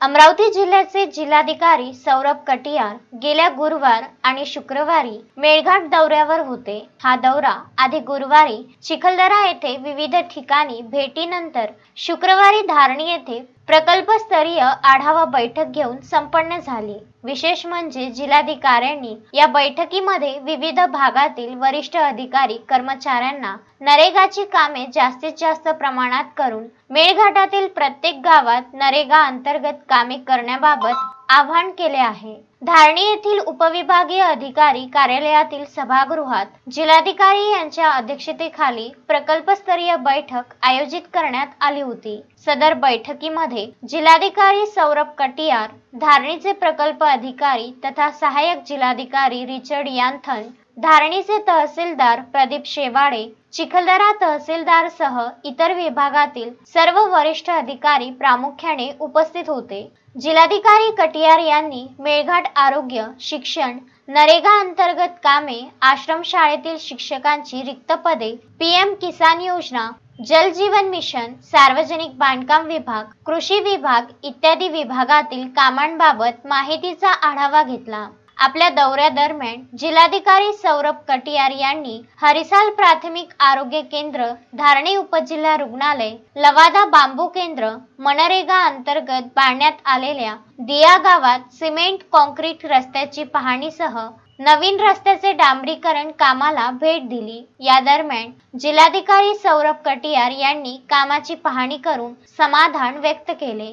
अमरावती जिल्ह्याचे जिल्हाधिकारी सौरभ कटियार गेल्या गुरुवार आणि शुक्रवारी मेळघाट दौऱ्यावर होते. हा दौरा आधी गुरुवारी चिखलदरा येथे विविध ठिकाणी भेटीनंतर शुक्रवारी धारणी येथे प्रकल्पस्तरीय आढावा बैठक घेऊन संपन्न झाली. विशेष म्हणजे जिल्हाधिकाऱ्यांनी या बैठकीमध्ये विविध भागातील वरिष्ठ अधिकारी कर्मचाऱ्यांना नरेगाची कामे जास्तीत जास्त प्रमाणात करून मेळघाटातील प्रत्येक गावात नरेगा अंतर्गत कामे करण्याबाबत आवाहन केले आहे. धारणी येथील उपविभागीय अधिकारी कार्यालयातील सभागृहात जिल्हाधिकारी यांच्या अध्यक्षतेखाली प्रकल्पस्तरीय बैठक आयोजित करण्यात आली होती. सदर बैठकीमध्ये जिल्हाधिकारी सौरभ कटियार धारणीचे प्रकल्प अधिकारी तथा सहाय्यक जिल्हाधिकारी रिचर्ड यांथन धारणीचे तहसीलदार प्रदीप शेवाडे चिखलदरा तहसीलदार सह इतर विभागातील सर्व वरिष्ठ अधिकारी प्रामुख्याने उपस्थित होते. जिल्हाधिकारी कटियार यांनी मेळघाट आरोग्य शिक्षण नरेगा अंतर्गत कामे आश्रमशाळेतील शिक्षकांची रिक्त पदे पीएम किसान योजना जल जीवन मिशन सार्वजनिक बांधकाम विभाग कृषी विभाग इत्यादी विभागातील कामांबाबत माहितीचा आढावा घेतला. आपल्या दौऱ्यादरम्यान जिल्हाधिकारी सौरभ कटियार यांनी हरिसाल प्राथमिक आरोग्य केंद्र धारणी उपजिल्हा रुग्णालय लवादा बांबू केंद्र मनरेगा अंतर्गत बांधण्यात आलेल्या दिया गावात सिमेंट कॉन्क्रीट रस्त्याची पाहणीसह नवीन रस्त्याचे डांबरीकरण कामाला भेट दिली. या दरम्यान जिल्हाधिकारी सौरभ कटियार यांनी कामाची पाहणी करून समाधान व्यक्त केले.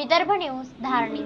विदर्भ न्यूज धारणी.